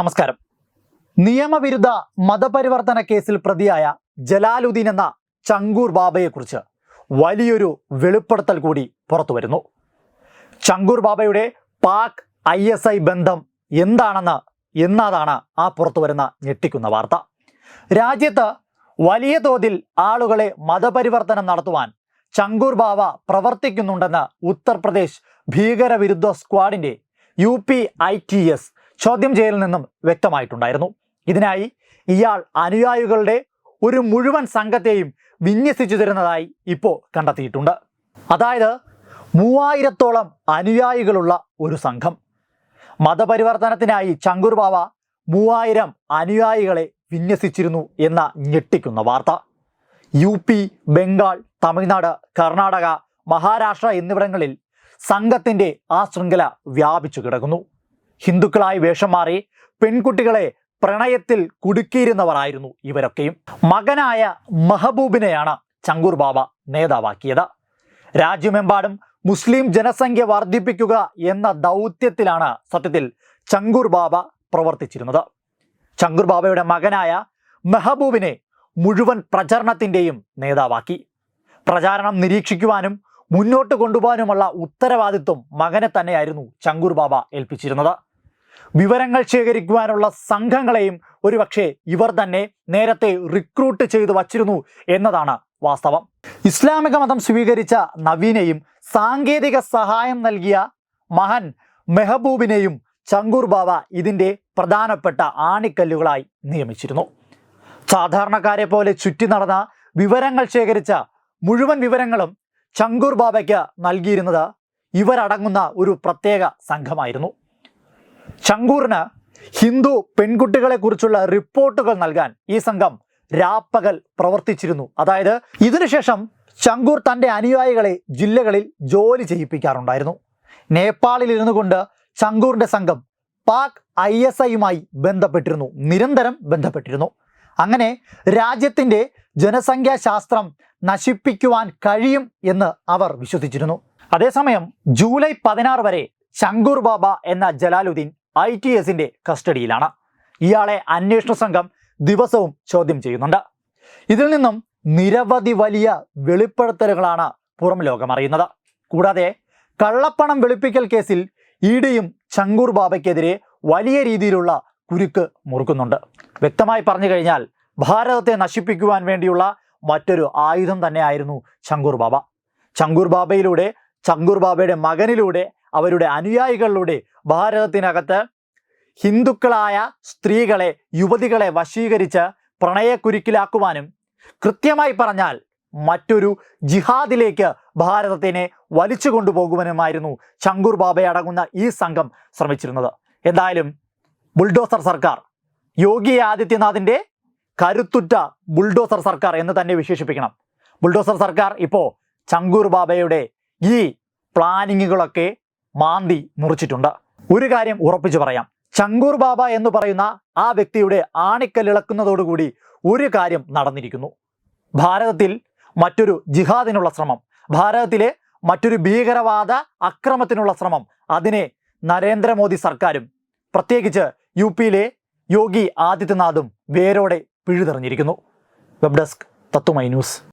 നമസ്കാരം. നിയമവിരുദ്ധ മതപരിവർത്തന കേസിൽ പ്രതിയായ ജലാലുദ്ദീൻ എന്ന ചങ്കൂർ ബാബയെക്കുറിച്ച് വലിയൊരു വെളിപ്പെടുത്തൽ കൂടി പുറത്തു വരുന്നു. ചങ്കൂർ ബാബയുടെ പാക് ഐ എസ് ഐ ബന്ധം എന്താണെന്ന് എന്നതാണ് ആ പുറത്തു വരുന്ന ഞെട്ടിക്കുന്ന വാർത്ത. രാജ്യത്ത് വലിയ തോതിൽ ആളുകളെ മതപരിവർത്തനം നടത്തുവാൻ ചങ്കൂർ ബാബ പ്രവർത്തിക്കുന്നുണ്ടെന്ന് ഉത്തർപ്രദേശ് ഭീകരവിരുദ്ധ സ്ക്വാഡിന്റെ U P A T S ചോദ്യം ചെയ്യലിൽ നിന്നും വ്യക്തമായിട്ടുണ്ടായിരുന്നു. ഇതിനായി ഇയാൾ അനുയായികളുടെ ഒരു മുഴുവൻ സംഘത്തെയും വിന്യസിച്ചു തരുന്നതായി ഇപ്പോൾ കണ്ടെത്തിയിട്ടുണ്ട്. അതായത് മൂവായിരത്തോളം അനുയായികളുള്ള ഒരു സംഘം. മതപരിവർത്തനത്തിനായി ചങ്കൂർ ബാവ മൂവായിരം അനുയായികളെ വിന്യസിച്ചിരുന്നു എന്ന ഞെട്ടിക്കുന്ന വാർത്ത. യു പി ബംഗാൾ തമിഴ്നാട് കർണാടക മഹാരാഷ്ട്ര എന്നിവിടങ്ങളിൽ സംഘത്തിന്റെ ആ ശൃംഖല വ്യാപിച്ചു കിടക്കുന്നു. ഹിന്ദുക്കളായി വേഷം മാറി പെൺകുട്ടികളെ പ്രണയത്തിൽ കുടുക്കിയിരുന്നവരായിരുന്നു ഇവരൊക്കെയും. മകനായ മഹബൂബിനെയാണ് ചങ്കൂർ ബാബ നേതാവാക്കിയത്. രാജ്യമെമ്പാടും മുസ്ലിം ജനസംഖ്യ വർദ്ധിപ്പിക്കുക എന്ന ദൗത്യത്തിലാണ് സത്യത്തിൽ ചങ്കൂർ ബാബ പ്രവർത്തിച്ചിരുന്നത്. ചങ്കൂർ ബാബയുടെ മകനായ മെഹബൂബിനെ മുഴുവൻ പ്രചരണത്തിന്റെയും നേതാവാക്കി. പ്രചാരണം നിരീക്ഷിക്കുവാനും മുന്നോട്ട് കൊണ്ടുപോകാനുമുള്ള ഉത്തരവാദിത്വം മകനെ തന്നെയായിരുന്നു ചങ്കൂർ ബാബ ഏൽപ്പിച്ചിരുന്നത്. വിവരങ്ങൾ ശേഖരിക്കുവാനുള്ള സംഘങ്ങളെയും ഒരുപക്ഷെ ഇവർ തന്നെ നേരത്തെ റിക്രൂട്ട് ചെയ്തു വച്ചിരുന്നു എന്നതാണ് വാസ്തവം. ഇസ്ലാമിക മതം സ്വീകരിച്ച നവീനെയും സാങ്കേതിക സഹായം നൽകിയ മഹൻ മെഹബൂബിനെയും ചങ്കൂർ ബാബ ഇതിന്റെ പ്രധാനപ്പെട്ട ആണിക്കല്ലുകളായി നിയമിച്ചിരുന്നു. സാധാരണക്കാരെ പോലെ ചുറ്റി നടന്ന വിവരങ്ങൾ ശേഖരിച്ച മുഴുവൻ വിവരങ്ങളും ചങ്കൂർ ബാബയ്ക്ക് നൽകിയിരുന്നത് ഇവരടങ്ങുന്ന ഒരു പ്രത്യേക സംഘമായിരുന്നു. ചങ്കൂറിന് ഹിന്ദു പെൺകുട്ടികളെക്കുറിച്ചുള്ള റിപ്പോർട്ടുകൾ നൽകാൻ ഈ സംഘം രാപ്പകൽ പ്രവർത്തിച്ചിരുന്നു. അതായത് ഇതിനുശേഷം ചങ്കൂർ തന്റെ അനുയായികളെ ജില്ലകളിൽ ജോലി ചെയ്യിപ്പിക്കാറുണ്ടായിരുന്നു. നേപ്പാളിൽ ഇരുന്നു കൊണ്ട് ചങ്കൂറിന്റെ സംഘം പാക് ഐ എസ് ഐയുമായി ബന്ധപ്പെട്ടിരുന്നു. നിരന്തരം ബന്ധപ്പെട്ടിരുന്നു. അങ്ങനെ രാജ്യത്തിന്റെ ജനസംഖ്യാശാസ്ത്രം നശിപ്പിക്കുവാൻ കഴിയും എന്ന് അവർ വിശ്വസിച്ചിരുന്നു. അതേസമയം ജൂലൈ പതിനാറ് വരെ ശങ്കൂർ ബാബ എന്ന ജലാലുദ്ദീൻ ഐ ടി എസിന്റെ കസ്റ്റഡിയിലാണ്. ഇയാളെ അന്വേഷണ സംഘം ദിവസവും ചോദ്യം ചെയ്യുന്നുണ്ട്. ഇതിൽ നിന്നും നിരവധി വലിയ വെളിപ്പെടുത്തലുകളാണ് പുറം ലോകം അറിയുന്നത്. കൂടാതെ കള്ളപ്പണം വെളുപ്പിക്കൽ കേസിൽ ഇ ഡിയും ചങ്കൂർ ബാബയ്ക്കെതിരെ വലിയ രീതിയിലുള്ള കുരുക്ക് മുറുക്കുന്നുണ്ട്. വ്യക്തമായി പറഞ്ഞു കഴിഞ്ഞാൽ ഭാരതത്തെ നശിപ്പിക്കുവാൻ വേണ്ടിയുള്ള മറ്റൊരു ആയുധം തന്നെയായിരുന്നു ചങ്കൂർ ബാബ. ചങ്കൂർ ബാബയിലൂടെ ചങ്കൂർ ബാബയുടെ മകനിലൂടെ അവരുടെ അനുയായികളിലൂടെ ഭാരതത്തിനകത്ത് ഹിന്ദുക്കളായ സ്ത്രീകളെ യുവതികളെ വശീകരിച്ച് പ്രണയക്കുരുക്കിലാക്കുവാനും കൃത്യമായി പറഞ്ഞാൽ മറ്റൊരു ജിഹാദിലേക്ക് ഭാരതത്തിനെ വലിച്ചു കൊണ്ടുപോകുവാനുമായിരുന്നു ചങ്കൂർ ബാബയടങ്ങുന്ന ഈ സംഘം ശ്രമിച്ചിരുന്നത്. എന്തായാലും ബുൾഡോസർ സർക്കാർ യോഗി ആദിത്യനാഥിന്റെ കരുത്തുറ്റ ബുൾഡോസർ സർക്കാർ എന്ന് തന്നെ വിശേഷിപ്പിക്കണം. ബുൾഡോസർ സർക്കാർ ഇപ്പോൾ ചങ്കൂർ ബാബയുടെ ഈ പ്ലാനിങ്ങുകളൊക്കെ മാന്തി മുറിച്ചിട്ടുണ്ട്. ഒരു കാര്യം ഉറപ്പിച്ചു പറയാം. ചങ്കൂർ ബാബ എന്ന് പറയുന്ന ആ വ്യക്തിയുടെ ആണിക്കല്ലിളക്കുന്നതോടുകൂടി ഒരു കാര്യം നടന്നിരിക്കുന്നു. ഭാരതത്തിൽ മറ്റൊരു ജിഹാദിനുള്ള ശ്രമം ഭാരതത്തിലെ മറ്റൊരു ഭീകരവാദ അക്രമത്തിനുള്ള ശ്രമം അതിനെ നരേന്ദ്രമോദി സർക്കാരും പ്രത്യേകിച്ച് യു പിയിലെ യോഗി ആദിത്യനാഥും വേരോടെ പിഴുതെറിഞ്ഞിരിക്കുന്നു. Web desk Tatwamayi news.